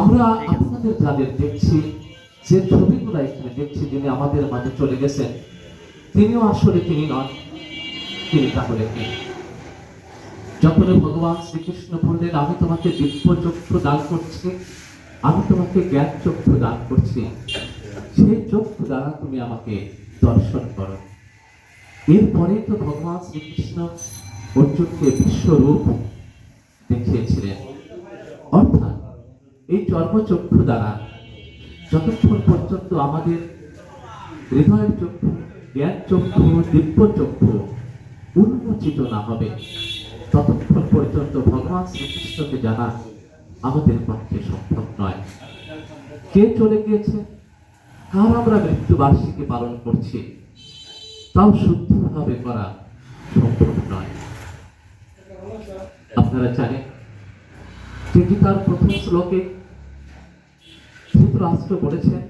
আমরা আপনাদের যাদের দেখছি, যে ছবিগুলো এখানে দেখছি, যিনি আমাদের মাঝে চলে গেছেন, তিনিও আসলে তিনি নন, তিনি তাহলে কে? যখন ভগবান শ্রীকৃষ্ণ বললেন, আমি তোমাকে দিব্য চক্ষু দান করছি, আমি তোমাকে জ্ঞান চক্ষু দান করছি, সেই চক্ষু দ্বারা তুমি আমাকে দর্শন করো। এরপরেই তো ভগবান শ্রীকৃষ্ণ অর্জুনকে বিশ্বরূপ দেখিয়েছিলেন অর্থাৎ এই চর্মচক্ষু দ্বারা যতক্ষণ পর্যন্ত আমাদের হৃদয়ের চক্ষু, জ্ঞান চক্ষু, দিব্য চক্ষু উন্মোচিত না হবে, ততক্ষণ পর্যন্ত ভগবান শ্রীকৃষ্ণকে জানা আমাদের পক্ষে সম্ভব নয়। কে চলে গিয়েছে? কার আমরা মৃত্যুবার্ষিকী পালন করছি? তাও শুদ্ধভাবে করা সম্ভব নয়। আপনারা জানেন যে গীতার প্রথম শ্লোকে ধৃতরাষ্ট্র বলেছেন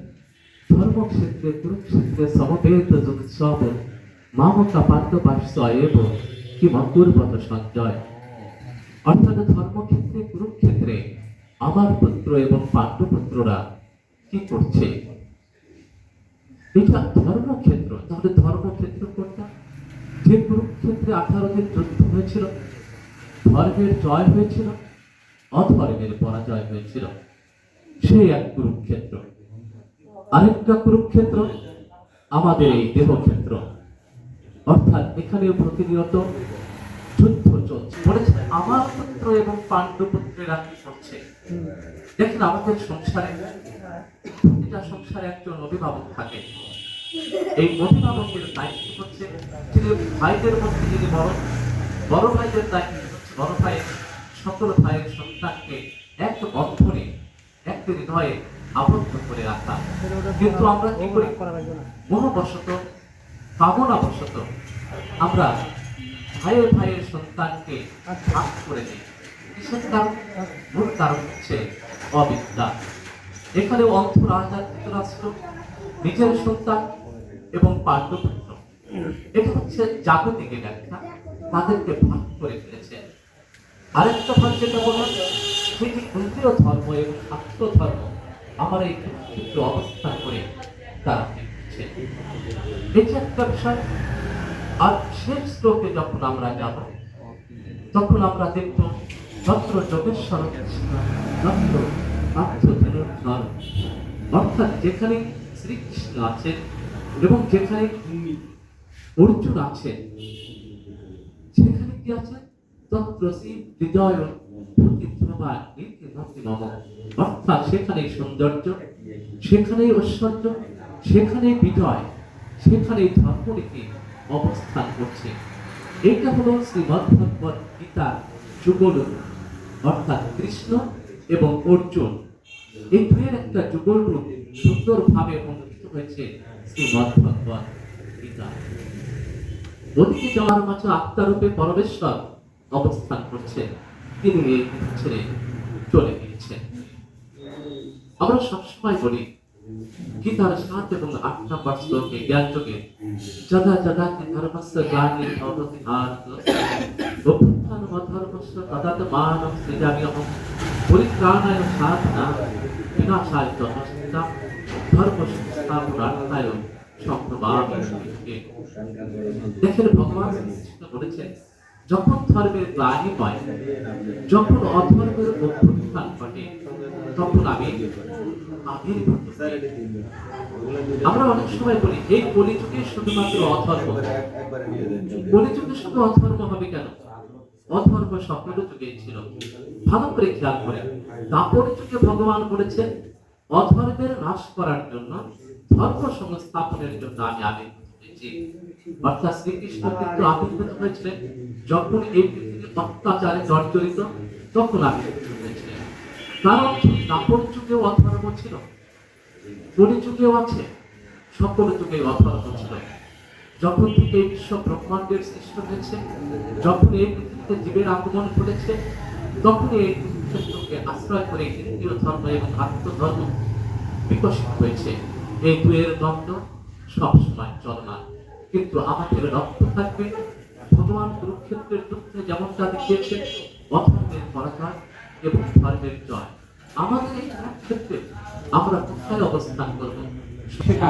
ধর্মক্ষেত্রে, কুরুক্ষেত্রে সমবেত যুৎসব মামকা এব কি মকুর্বত সঞ্জয়। অর্থাৎ ধর্মক্ষেত্রে, কুরুক্ষেত্রে আমার পুত্র এবং পাণ্ডপুত্ররা কি করছে? এটা ধর্মক্ষেত্র। তাহলে ধর্মক্ষেত্র কোনটা? যে কুরুক্ষেত্রে আঠারো দিন যুদ্ধ হয়েছিল, ধর্মের জয় হয়েছিল, অধর্মের পরাজয় হয়েছিল। সেই এক কুরুক্ষেত্র। আরেকটা কুরুক্ষেত্র আমাদের এই দেহক্ষেত্র। অর্থাৎ এখানে প্রতিনিয়ত যুদ্ধ চলছে। বলেছে, আমার পুত্র এবং পাণ্ডু পুত্রেরা কি করছে দেখেন, আমাদের সংসারে প্রতিটা সংসারে একজন অভিভাবক থাকে। এই অভিভাবকের দায়িত্ব হচ্ছে তিনি ভাইদের মধ্যে যিনি বড় বড় ভাইদের দায়িত্ব হচ্ছে বড় ভাইয়ের, সকল ভাইয়ের সন্তানকে এক বন্ধনে এক হৃদয়ে আবদ্ধ করে রাখা। কিন্তু আমরা কি করি? মোহবশত, কামনাবশত আমরা ভাইয়ের ভাইয়ের সন্তানকে ভাগ করে দিই কিসের কারণ মূল কারণ হচ্ছে অবিদ্যা। এখানে অর্থ রাজা ধৃতরাষ্ট্র, নিজের সন্তান এবং পাণ্ডপুত্র। এটা হচ্ছে জাগতিক ব্যাখ্যা। তাদেরকে ভাগ করে ফেলেছে। আরেকটা ভাগ যেটা বললাম সেটি ইন্দ্রিয় ধর্ম এবং আত্ম ধর্ম আমার এই ক্ষেত্রে অবস্থান করে তারা এই একটা বিষয়, আর শেষ শ্লোকে যখন আমরা যাব, তখন আমরা দেখব যত্র যোগেশ্বর যত্র আত্মধনুর্ধর অর্থাৎ যেখানে শ্রীকৃষ্ণ আছেন এবং যেখানে অর্জুন আছেন, সেখানে কি আছে তত্রসি হৃদয় প্রতিভ্রমা নীতি ভক্তি মম অর্থাৎ সেখানেই সৌন্দর্য, সেখানেই ঐশ্বর্য, সেখানেই বিজয়, সেখানেই ধর্মনীতি অবস্থান করছে। এটা হলো শ্রীমদ্ ভগবত গীতার যুগল অর্থাৎ কৃষ্ণ এবং অর্জুন, এই দুয়ের একটা যুগল রূপ সুন্দরভাবে অনুষ্ঠিত হয়েছে শ্রীমদ্ ভগবত গীতা ওদিকে যাওয়ার মাঝে আত্মারূপে পরমেশ্বর অবস্থান করছে, তিনি ছেড়ে চলে গিয়েছেন আমরা সবসময় বলি, গীতার সাত এবং আট নম্বর শ্লোকে জ্ঞান যোগে যদা যদা ধর্মস্য গ্লানি অবতি ভারত অভ্যুত্থান অধর্মস্য তদাত মানব সৃজাম্যহম পরিত্রাণায় সাধনা বিনাশায় চ ধর্ম সংস্থাপনার্থায় সম্প্রবাদ দেখেন ভগবান বলেছেন যখন ধর্মের গ্লানি হয়, যখন অধর্মের অভ্যুত্থান ঘটে, তখন আমি আমরা অনেক সময় বলি এই কলিযুগে শুধুমাত্র অধর্ম। কলিযুগে শুধু অধর্ম হবে কেন? অধর্ম সকল যুগে ছিল। ভালো করে খেয়াল করে। দাপর যুগে ভগবান বলেছেন, অধর্মের নাশ করার জন্য ধর্ম সংস্থাপনের জন্য আমি হয়েছি অর্থাৎ শ্রীকৃষ্ণ আবির্ভূত হয়েছিলেন যখন এই পৃথিবী অত্যাচারে জর্জরিত, তখন আবির্ভূত হয়েছিলেন কারণ যুগেও অধর্ম ছিল কলি যুগেও আছে, সকল যুগে অধর্ম ছিল। যখন থেকে এই বিশ্ব ব্রহ্মাণ্ডের সৃষ্টি হয়েছে, যখন এই পৃথিবীতে জীবের আগমন ঘটেছে, তখন এই ক্ষেত্রকে আশ্রয় করে ইন্দ্রিয় ধর্ম এবং আত্মধর্ম বিকশিত হয়েছে। এই দুয়ের দ্বন্দ্ব সবসময় না কিন্তু আমাদের রক্ত থাকবে, ভগবান কুরুক্ষেত্রের যুদ্ধে যেমনটা দিয়েছে, অধর্মের পরাজয় এবং ধর্মের জয়। আমাদের এই ক্ষেত্রে আমরা কোথায় অবস্থান করব? সেটা